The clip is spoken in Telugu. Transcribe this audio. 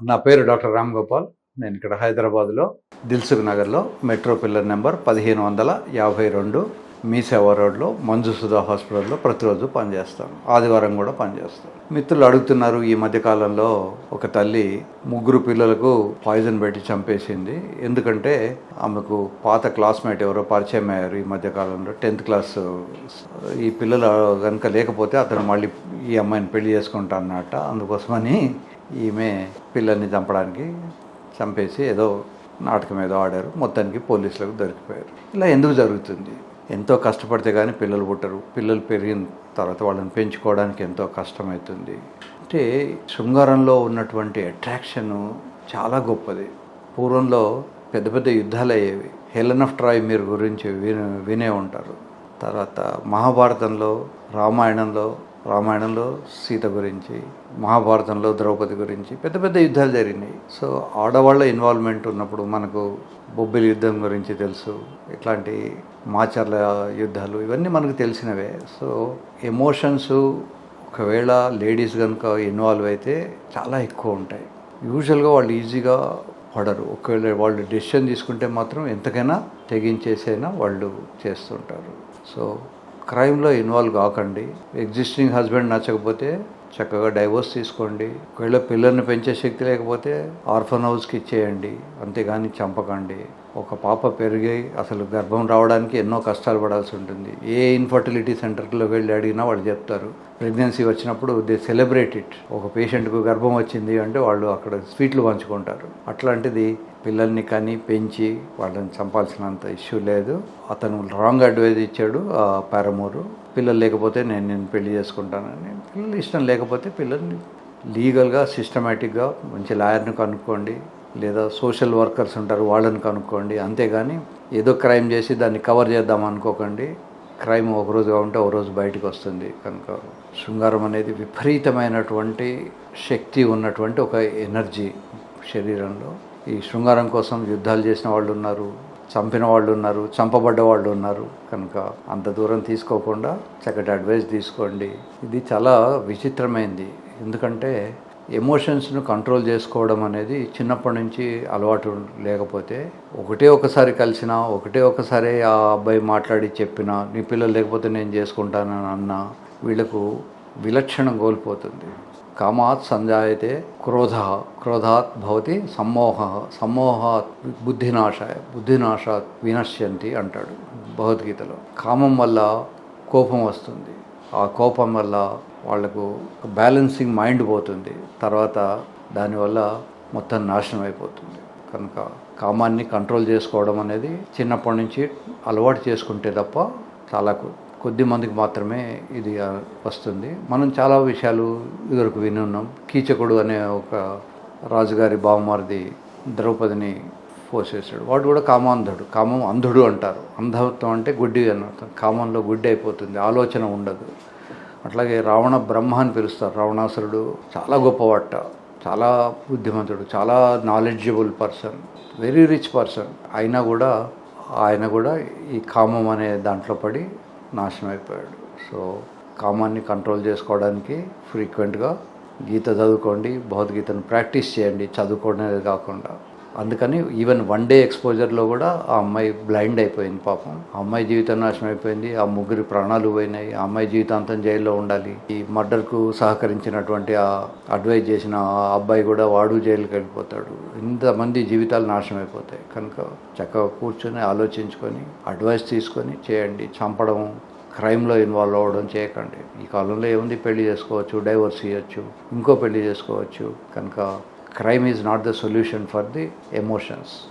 నా పేరు డాక్టర్ రామ్ గోపాల్. నేను ఇక్కడ హైదరాబాద్లో దిల్సుఖ్ నగర్లో మెట్రో పిల్లర్ నెంబర్ పదిహేను వందల యాభై రెండు మీ సేవా రోడ్లో మంజు సుధా హాస్పిటల్లో ప్రతిరోజు పనిచేస్తాను. ఆదివారం కూడా పనిచేస్తాను. మిత్రులు అడుగుతున్నారు ఈ మధ్య కాలంలో ఒక తల్లి ముగ్గురు పిల్లలకు పాయిజన్ పెట్టి చంపేసింది. ఎందుకంటే ఆమెకు పాత క్లాస్మేట్ ఎవరో పరిచయం అయ్యారు ఈ మధ్య కాలంలో. టెన్త్ క్లాస్ ఈ పిల్లలు కనుక లేకపోతే అతను మళ్ళీ ఈ అమ్మాయిని పెళ్ళి చేసుకుంటా అన్నట్ట. అందుకోసమని ఈమె పిల్లల్ని చంపడానికి చంపేసి ఏదో నాటకం ఏదో ఆడారు. మొత్తానికి పోలీసులకు దొరికిపోయారు. ఇలా ఎందుకు జరుగుతుంది? ఎంతో కష్టపడితే కానీ పిల్లలు పుట్టరు. పిల్లలు పెరిగిన తర్వాత వాళ్ళని పెంచుకోవడానికి ఎంతో కష్టమవుతుంది అంటే శృంగారంలో ఉన్నటువంటి అట్రాక్షన్ చాలా గొప్పది. పూర్వంలో పెద్ద పెద్ద యుద్ధాలు అయ్యేవి. హెలన్ ఆఫ్ ట్రాయ్ మీరు గురించి వినే వినే ఉంటారు. తర్వాత మహాభారతంలో రామాయణంలో రామాయణంలో సీత గురించి మహాభారతంలో ద్రౌపది గురించి పెద్ద పెద్ద యుద్ధాలు జరిగినాయి. సో ఆడవాళ్ళ ఇన్వాల్వ్మెంట్ ఉన్నప్పుడు మనకు బొబ్బిలి యుద్ధం గురించి తెలుసు ఇట్లాంటి మాచర్ల యుద్ధాలు ఇవన్నీ మనకు తెలిసినవే. సో ఎమోషన్స్ ఒకవేళ లేడీస్ కనుక ఇన్వాల్వ్ అయితే చాలా ఎక్కువ ఉంటాయి. యూజువల్గా వాళ్ళు ఈజీగా పడరు. ఒకవేళ వాళ్ళు డెసిషన్ తీసుకుంటే మాత్రం ఎంతకైనా తెగించేసైనా వాళ్ళు చేస్తుంటారు. సో క్రైమ్లో ఇన్వాల్వ్ కాకండి. ఎగ్జిస్టింగ్ హస్బెండ్ నచ్చకపోతే చక్కగా డైవోర్స్ తీసుకోండి. ఒకవేళ పిల్లల్ని పెంచే శక్తి లేకపోతే ఆర్ఫన్ హౌస్కి ఇచ్చేయండి. అంతేగాని చంపకండి. ఒక పాప పెరిగి అసలు గర్భం రావడానికి ఎన్నో కష్టాలు పడాల్సి ఉంటుంది. ఏ ఇన్ఫర్టిలిటీ సెంటర్లో వెళ్ళి అడిగినా వాళ్ళు చెప్తారు. ప్రెగ్నెన్సీ వచ్చినప్పుడు దే సెలబ్రేట్ ఇట్. ఒక పేషెంట్కు గర్భం వచ్చింది అంటే వాళ్ళు అక్కడ స్వీట్లు పంచుకుంటారు. అట్లాంటిది పిల్లల్ని కానీ పెంచి వాళ్ళని చంపాల్సినంత ఇష్యూ లేదు. అతను రాంగ్ అడ్వైజ్ ఇచ్చాడు ఆ పారమూరు పిల్లలు లేకపోతే నేను నేను పెళ్ళి చేసుకుంటానని. పిల్లలు ఇష్టం లేకపోతే పిల్లల్ని లీగల్గా సిస్టమేటిక్గా మంచి లాయర్ని కనుక్కోండి లేదా సోషల్ వర్కర్స్ ఉంటారు వాళ్ళని కనుక్కోండి. అంతేగాని ఏదో క్రైమ్ చేసి దాన్ని కవర్ చేద్దాం అనుకోకండి. క్రైమ్ ఒక రోజుగా ఉంటే ఒక రోజు బయటకు వస్తుంది. కనుక శృంగారం అనేది విపరీతమైనటువంటి శక్తి ఉన్నటువంటి ఒక ఎనర్జీ శరీరంలో. ఈ శృంగారం కోసం యుద్ధాలు చేసిన వాళ్ళు ఉన్నారు చంపిన వాళ్ళు ఉన్నారు చంపబడ్డ వాళ్ళు ఉన్నారు. కనుక అంత దూరం తీసుకోకుండా చక్కటి అడ్వైస్ తీసుకోండి. ఇది చాలా విచిత్రమైంది. ఎందుకంటే ఎమోషన్స్ను కంట్రోల్ చేసుకోవడం అనేది చిన్నప్పటి నుంచి అలవాటు లేకపోతే ఒకటే ఒకసారి కలిసినా ఒకటే ఒకసారి ఆ అబ్బాయి మాట్లాడి చెప్పినా నీ పిల్లలు లేకపోతే నేను చేసుకుంటానని అన్నా వీళ్ళకు విలక్షణం కోల్పోతుంది. కామాత్ సంజాయతే క్రోధ క్రోధాత్ భవతి సమ్మోహ సమ్మోహాత్ బుద్ధినాశాయ బుద్ధినాశాత్ వినశ్యంతి అంటాడు భగవద్గీతలో. కామం వల్ల కోపం వస్తుంది. ఆ కోపం వల్ల వాళ్ళకు బ్యాలెన్సింగ్ మైండ్ పోతుంది. తర్వాత దానివల్ల మొత్తం నాశనం అయిపోతుంది. కనుక కామాన్ని కంట్రోల్ చేసుకోవడం అనేది చిన్నప్పటి నుంచి అలవాటు చేసుకుంటే తప్ప చాలా కొద్ది మందికి మాత్రమే ఇది వస్తుంది. మనం చాలా విషయాలు ఇదివరకు వినున్నాం కీచకుడు అనే ఒక రాజుగారి బావమారిది ద్రౌపదిని పోసేసాడు వాడు కూడా కామాంధుడు. కామం అంధుడు అంటారు. అంధత్వం అంటే గుడ్డి అని అర్థం. కామంలో గుడ్డి అయిపోతుంది. ఆలోచన ఉండదు. అట్లాగే రావణ బ్రహ్మ అని పిలుస్తారు. రావణాసురుడు చాలా గొప్పవాట. చాలా బుద్ధిమంతుడు. చాలా knowledgeable person very rich person అయినా కూడా ఆయన కూడా ఈ కామం అనే దాంట్లో పడి నాశనం అయిపోయాడు సో కామాన్ని కంట్రోల్ చేసుకోవడానికి ఫ్రీక్వెంట్గా గీత చదువుకోండి భగవద్గీతను ప్రాక్టీస్ చేయండి చదువుకోవడమే కాకుండా. అందుకని ఈవెన్ వన్ డే ఎక్స్పోజర్లో కూడా ఆ అమ్మాయి బ్లైండ్ అయిపోయింది పాపం. ఆ అమ్మాయి జీవితం నాశనం అయిపోయింది. ఆ ముగ్గురి ప్రాణాలు పోయినాయి. ఆ అమ్మాయి జీవితాంతం జైల్లో ఉండాలి. ఈ మర్డర్కు సహకరించినటువంటి ఆ అడ్వైజ్ చేసిన ఆ అబ్బాయి కూడా వాడు జైలుకి వెళ్ళిపోతాడు. ఇంతమంది జీవితాలు నాశనం అయిపోతాయి. కనుక చక్కగా కూర్చొని ఆలోచించుకొని అడ్వైస్ తీసుకొని చేయండి. చంపడం క్రైమ్లో ఇన్వాల్వ్ అవ్వడం చేయకండి. ఈ కాలంలో ఏముంది? పెళ్ళి చేసుకోవచ్చు డైవర్స్ ఇవ్వచ్చు ఇంకో పెళ్ళి చేసుకోవచ్చు. కనుక crime is not the solution for the emotions